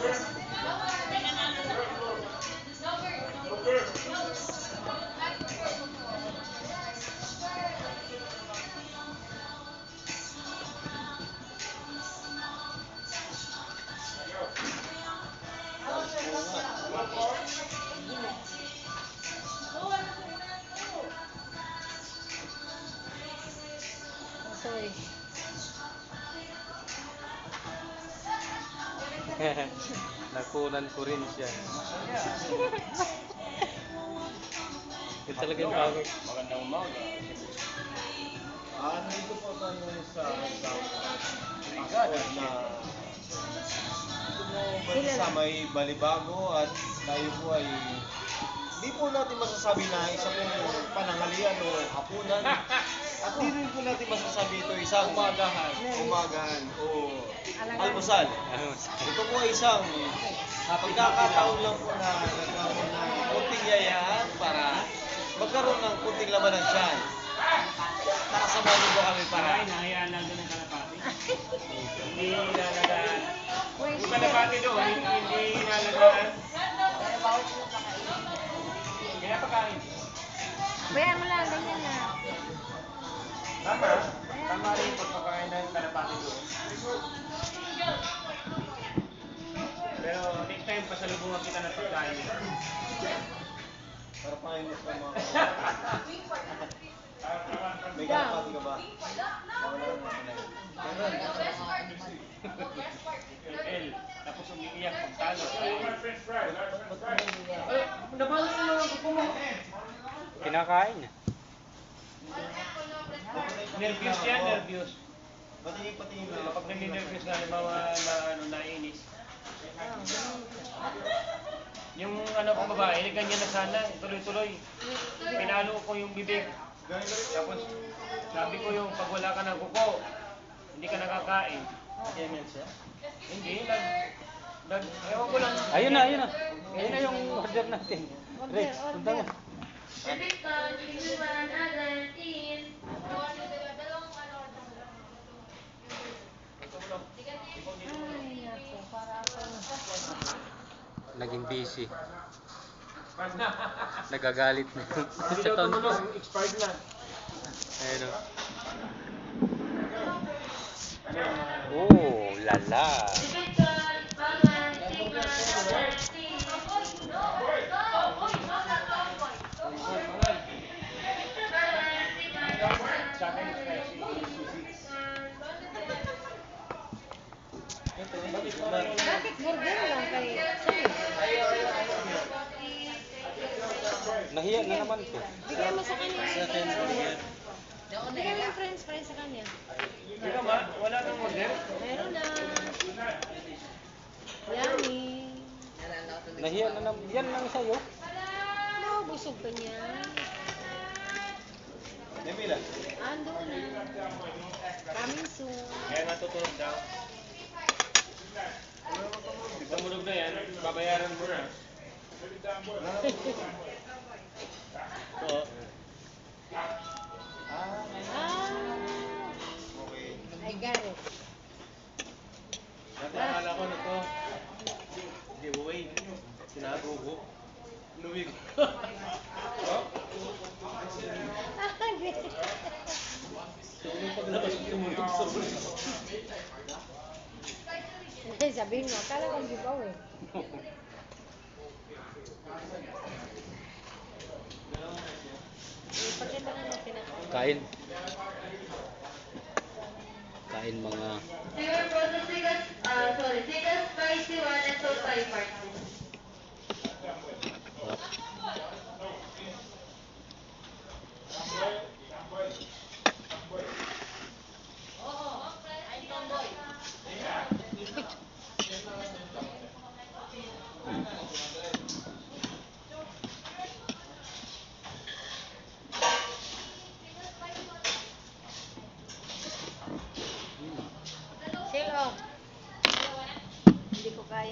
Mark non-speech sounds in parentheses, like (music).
Sorry. Nakunan ko rin siya. Yun talaga yung bago. Magandang umaga. Ah, nandito po tayo sa Brigada. na dito sa may Balibago at tayo po ay hindi po natin masasabi na isa pong pananghalian o hapunan (laughs) at hindi rin po natin masasabi ito isang umagahan, umagahan o almusal. Ito po ay isang pagkakataon lang po na nagkaroon ng kunting yayaan para magkaroon ng kunting laman ng tiyan. Tara samahan niyo po kami para Ay, nahayaan lang doon ang kalapati. (laughs) Hindi inalagaan. Yung kalapati doon, hindi hindi inalagaan. Pinapakain. Bayaan mo lang, ganyan na. Tama. Tama rin yung pagpapakain ng kalapati doon. Pero next time, pasalubungan kita ng pagkain. para pangayon sa mga May kalapati ka ba? Na. L. Tapos umiiyak pagtalo. Kinakain niya. Nervous yan, nervous. Patingin, patingin na. Kapag nag-nervous na, halimbawa na ano, nainis. Yung ano kong babae, ganyan na sana, tuloy-tuloy. Pinalo ko yung bibig. Tapos sabi ko yung pag wala ka ng kuko, hindi ka nakakain. Ganyan siya? Hindi, nag... nag ewan ko lang. Ayun na, ayun na. Ayun na yung order natin. Rex, punta mo. Ay, naku, para ako. Naging busy. Nagagalit na. Sa taon. expired na. Ayun o. Oh, lala. Bakit burger lang kay. Nahiya na naman ko. Bigyan mo sa kanya. Sa akin. Bigyan mo yung french fries sa kanya. Ka ma, wala kang order? Meron na. Yummy. Nahiya na naman. Yan lang sa'yo. No, busog ka niya. Emila, Ando na. Coming soon. Kaya natutulog daw. Tumunog na yan, babayaran mo na. Oo. ah, Ah, okay. I got it. Dati akala ko na to, giveaway, tinago ko. Lumig. So, nung paglabas ko tumunog sa. Eh, sabihin mo, akala ko giveaway. Ipakita mo na kinakain. Kain. Kain mga Zero frozen chicken, uh, sorry, chicken spicy one and two thai part.